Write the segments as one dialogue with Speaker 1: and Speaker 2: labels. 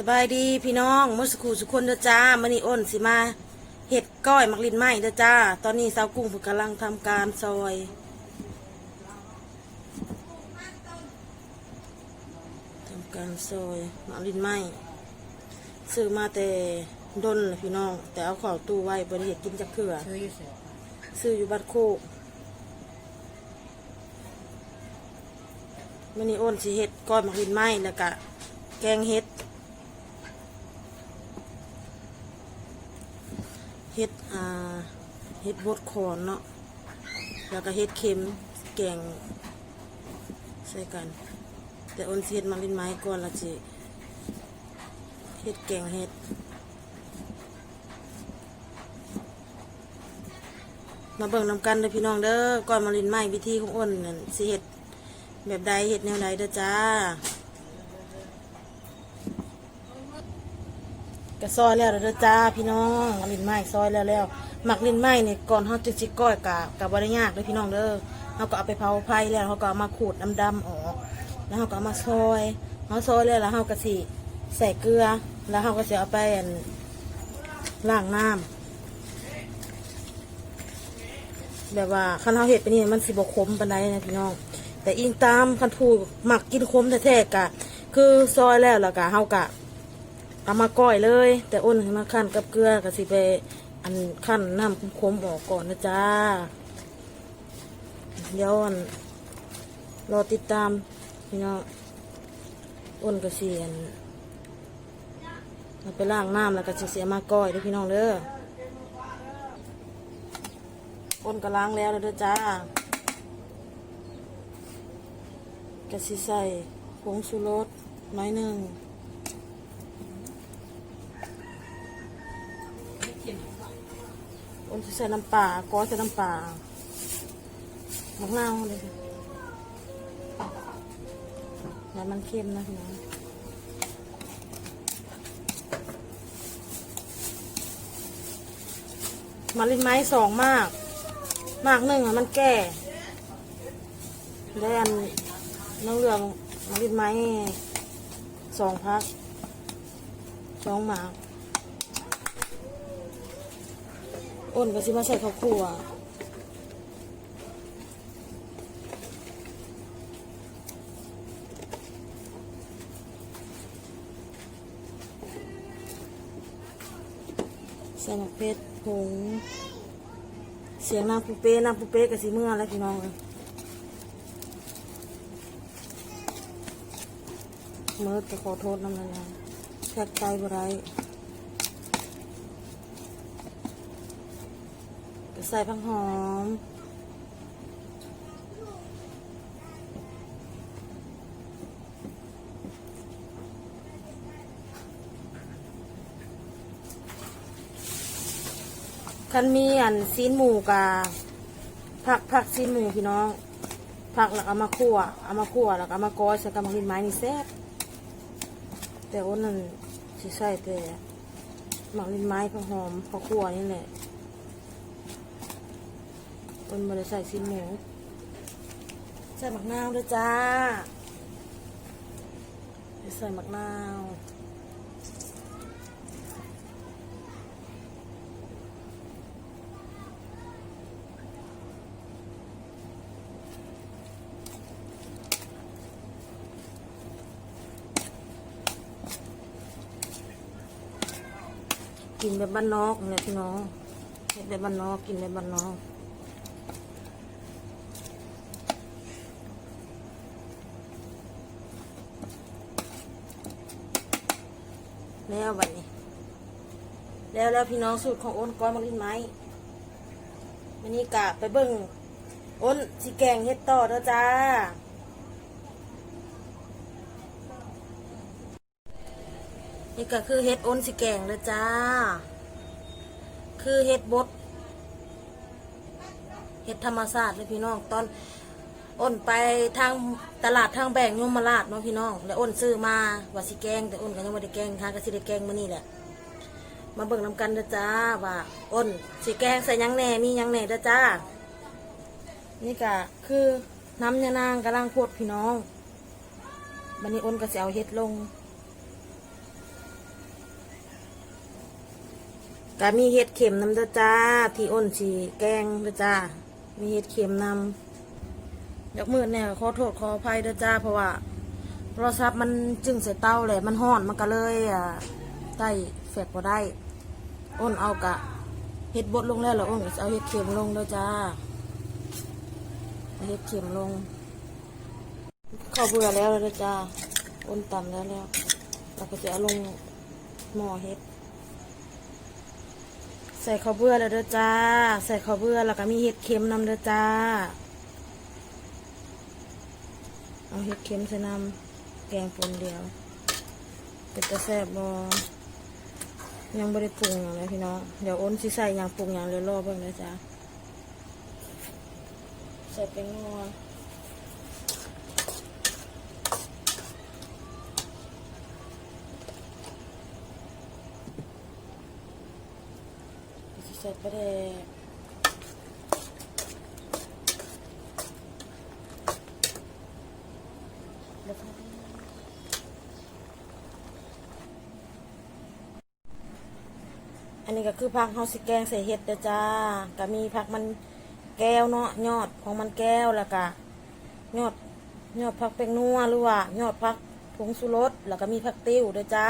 Speaker 1: สบายดีพี่น้องมุสกูสุคนเด้อจ้ามันนี่อ้นสิมาเห็ดก้อยมักลินไหมเด้อจ้า ตอนนี้สาวกุ้งฝึกกำลังทำการซอย ทำการซอยมักลินไหมซื้อมาแต่ดนน่ะพี่น้อง แต่เอาเข่าตู้ไว้บริเหตุกินจากเถื่อ
Speaker 2: ซื้ออยู่เสร็จ
Speaker 1: ซื้ออยู่บัดโคกมันนี่อ้นสิเห็ดก้อยมักลินไหมแล้วก็แกงเห็ด เฮ็ดอ่าเฮ็ดบดคอนเนาะแล้วก็เฮ็ดเค็มแกงใส่กัน แต่อ้นสิเฮ็ดมักลินไม้ก่อนละจิเฮ็ดแกงเฮ็ดมาเบิ่งนำกันเด้อพี่น้องเด้อก่อนมาลินไม้วิธีของอ้นนั่นสิเฮ็ดแบบใดเฮ็ดแนวใดเด้อจ้า ก็ซอยแล้วเด้อจ้าพี่น้องลินไม้ซอยแล้วแล้วหมักลินไม้นี่ก่อนเฮาจะสิก้อยกะกะบ่ได้ยากเลยพี่น้องเด้อเฮาก็เอาไปเผาไฟแล้วเฮาก็เอามาขูดดำๆออกแล้วเฮาก็เอามาซอยเฮาซอยแล้วแล้วเฮาก็สิใส่เกลือ แล้วเฮาก็สิเอาไปอั่นล้างน้ำแบบว่าคันเฮาเฮ็ดไปนี่มันสิบ่ขมปานใดนะพี่น้อง แต่อิงตามคันผู้มักกินขมแท้ๆกะ คือซอยแล้วแล้วก็เฮากะ เอามาก้อยเลย แต่อ้นให้มาขั้นกับเกลือก็สิไปอันขั้นน้ำคมๆออกก่อนนะจ้าเดี๋ยวอันรอติดตามพี่น้องอ้นก็เสียนเอาไปล้างน้ำแล้วก็สิเสียมาก้อยด้อพี่น้องเด้ออ้นก็ล้างแล้วเด้อจ้าก็สิใส่ผงชูรสน้อยหนึ่ง ใส่น้ำปลาก้อใส่น้ำปลามะนาวเลยค่ะแล้วมันเค็มนะพี่น้องมาลินไม้สองมาก มากหนึ่งอะมันแก่ได้อันน้องเรืองมาลินไม้สองพักสองหมาก อ้นก็สิมาใส่ข้าวคั่วใส่หมักเพชรผงเสียงนางปูเป้นางปูเป้กับสีเมื่อแล้วพี่น้องเมื่อจะขอโทษน้ำมันนะแค่ใจบ่ไร ใส่ผักหอม คันมีอันซีนหมูกาผักผักซีนหมูพี่น้อง ผักแล้วก็เอามาคั่วเอามาคั่วแล้วก็เอามาก้อยใส่กับมังลินไม้นี่แซ่บแต่ว่านั่นสิใส่แต่หมักลินไม้ผักหอมผักคั่วนี่แหละ คนบริใส่ซีนหมูใส่หมักนาวด้วยจ้า ใส่หมักนาวกินแบบบ้านนอกเนี่ยพี่น้องเฮ็ดแบบบ้านนอก กินแบบบ้านนอก แล้วบัดนี้ แล้วแล้วพี่น้องสูตรของโอนก้อยมักลินไม้วันนี้กะไปเบิ่งโอนสิแกงเฮ็ดต่อเด้อจ้านี่ก็คือเฮ็ดอ้นสิแกงเด้อจ้า คือเฮ็ดบด เฮ็ดธรรมศาสตร์เลยพี่น้องตอนอ้นไปทาง ตลาดทางแบ่งยมมาลาดน้องพี่น้องและอ้นซื้อมาว่าสิแกง แต่อ้นก็ยังไม่ได้แกงค่ะก็สิได้แกงมื้อนี้แหละ มาเบิ่งนำกันนะจ้าว่าอ้นสิแกงใส่ยังแหน่มียังแหน่เด้จ้า นี่กะคือน้ำยานางกำลังพวดพี่น้องบันนี้อ้นก็สิเอาเฮ็ดลงก็มีเฮ็ดเข็มนำเด้จ้า ที่อ้นสีแกงเด้จ้า มีเฮ็ดเข็มนำ ยกมือเนี่ยขอโทษขออภัยเด้อจ้าเพราะว่าโทรศัพท์มันจึงใส่เตาแหละมันห้อนมันก็เลยอ่าใต้แฟกบ่ได้อ้นเอากะเห็ดบดลงแล้วแล้วอ้นเอาเห็ดเข็มลงเด้อจ้าเอาเห็ดเข็มลงเข้าเบื่อแล้วเด้อจ้าอ้นต่ำแล้วแล้วเราก็จะเอาลงหม้อเห็ดใส่ข้าวเบื่อแล้วเด้อจ้า ใส่ข้าวเบื่อแล้วก็มีเห็ดเค็มนำเด้อจ้า เอาเห็ดเค็มใส่น้ำแกงปนเดียวเป็นตะแซบบอยังไม่ได้ปรุงอย่างเลยพี่น้องเดี๋ยวอ้นสิใส่อย่างปรุงอย่างเดี๋ยวรอเบิ่งนะจ้าใส่เป็นนัวใส่ปลาแดกแล้วก็ อันนี้ก็คือผักเฮาสิแกงใส่เห็ดเด้อจ้าก็มีผักมันแก้วเนาะยอดของมันแก้วแล้วก็ยอดยอดผักเป็นนัวหรือว่ายอดผักผงสุรสแล้วก็มีผักติ้วเด้อจ้า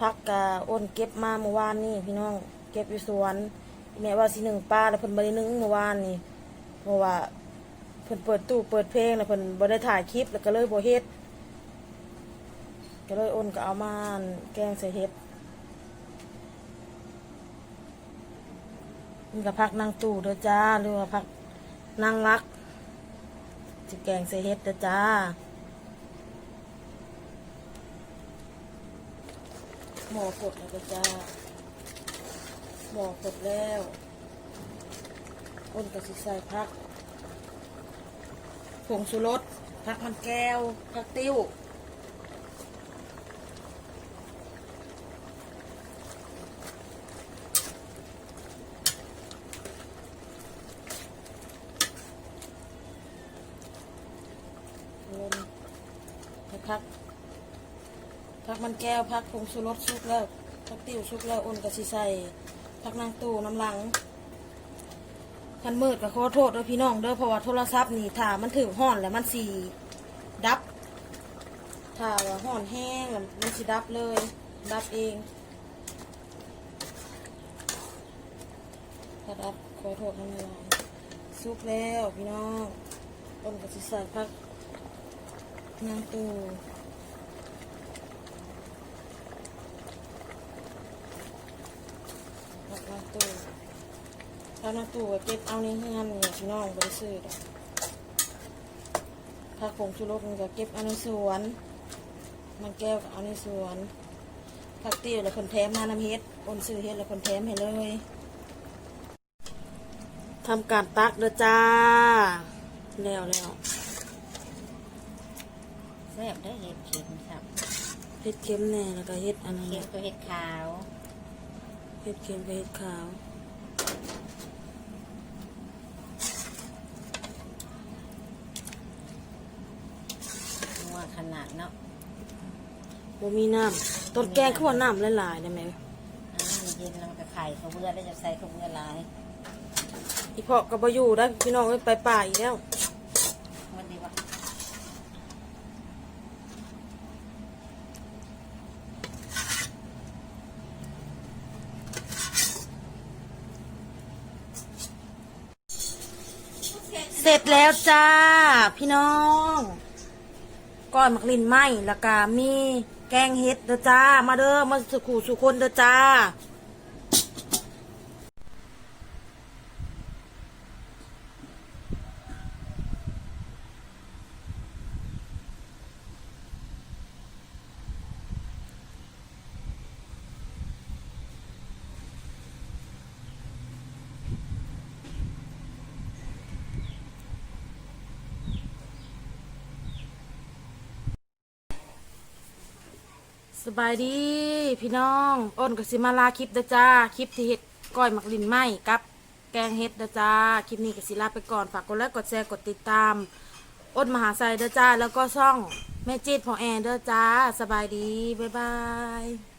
Speaker 1: พักกะอ้นเก็บมาเมื่อวานนี่พี่น้องเก็บอยู่สวนแม่ว่าสิหนึ่งปลาแล้วเพิ่นบ่ได้นึ่งเมื่อวานนี่เพราะว่าเพิ่นเปิดตู้เปิดเพลงแล้วเพิ่นบ่ได้ถ่ายคลิปแล้วก็เลยบ่เฮ็ด ก็เลยอ้นก็เอามาแกงใส่เฮ็ดนี่ก็พักนางตู่เด้อจ้าหรือว่าพักนางรักสิแกงใส่เฮ็ดเด้อจ้าหมอกดแล้วก็จ้าหมอกดแล้วอ้นกระสิใส่พักผงชูรสพักมันแก้วพักติ้วลงให้พัก พัก มันแก้วพักผงชูรสชุกแล้วพักติ้วชุกแล้วอ้นกะสิใส่พักนางตู้น้ำหลังคันมืดก็ขอโทษด้วยพี่น้องเด้อเพราะว่าโทรศัพท์นี่ถ้ามันถึงห้อนแล้วมันสีดับถ้าว่าห้อนแห้งแล้วมันสิดับเลย ดับเองถ้าดับขอโทษน้ำลายสุกแล้วพี่น้องอ้นกะสิใส่พักนางตู้ ผักนางตู้ผักนางตู้ก็เก็บเอาในเฮือนนี่พี่น้องไปซื้อดอกผักผงชูรสมันก็เก็บเอาในสวน มันแก้วก็เอาในสวนผักติ้วแล้วคนแถมมาน้ำเฮ็ดคนซื้อเฮ็ดแล้วคนแถมให้เลยทำการตักเด้อจ้า แล้วแล้ว
Speaker 2: แซ่บได้เห็ดเข็มครับ
Speaker 1: เฮ็ดเค็มแน่แล้วก็เฮ็ดอันนั้น
Speaker 2: เข็มก็เห็ดขาว
Speaker 1: เฮ็ดเค็มกับเฮ็ดขาว
Speaker 2: นัวขนาดเนาะ
Speaker 1: บ่มีน้ำต้นแกงคือว่าน้ำหลายๆได้ไหม
Speaker 2: อ่าเย็นแล้วมันก็ไข่เขาวเบื่อแล้วจะใส่ข้าวเบื่อหลาย
Speaker 1: อีพ่อก็บ่อยู่ได้พี่น้องเอ้ยไปป่าอีกแล้ว
Speaker 2: มันดีวะ
Speaker 1: เสร็จแล้วจ้า พี่น้องก้อนมักลินไหมแล้วก็มีแกงเห็ดเด้อจ้า มาเด้อมาสุขูสุคนเด้อจ้า สบายดีพี่น้องอ้นกับสิมาลาคลิปเด้อจ้าคลิปที่เห็ดก้อยหมักลินไหมกับ แกงเห็ดเด้อจ้าคลิปนี้กับสิลาไปก่อนฝากกดไลค์กดแชร์กดติดตามอ้นมหาไซเด้อจ้าแล้วก็ช่องแม่จีดขอแอนเด้อจ้า สบายดีบ๊ายบาย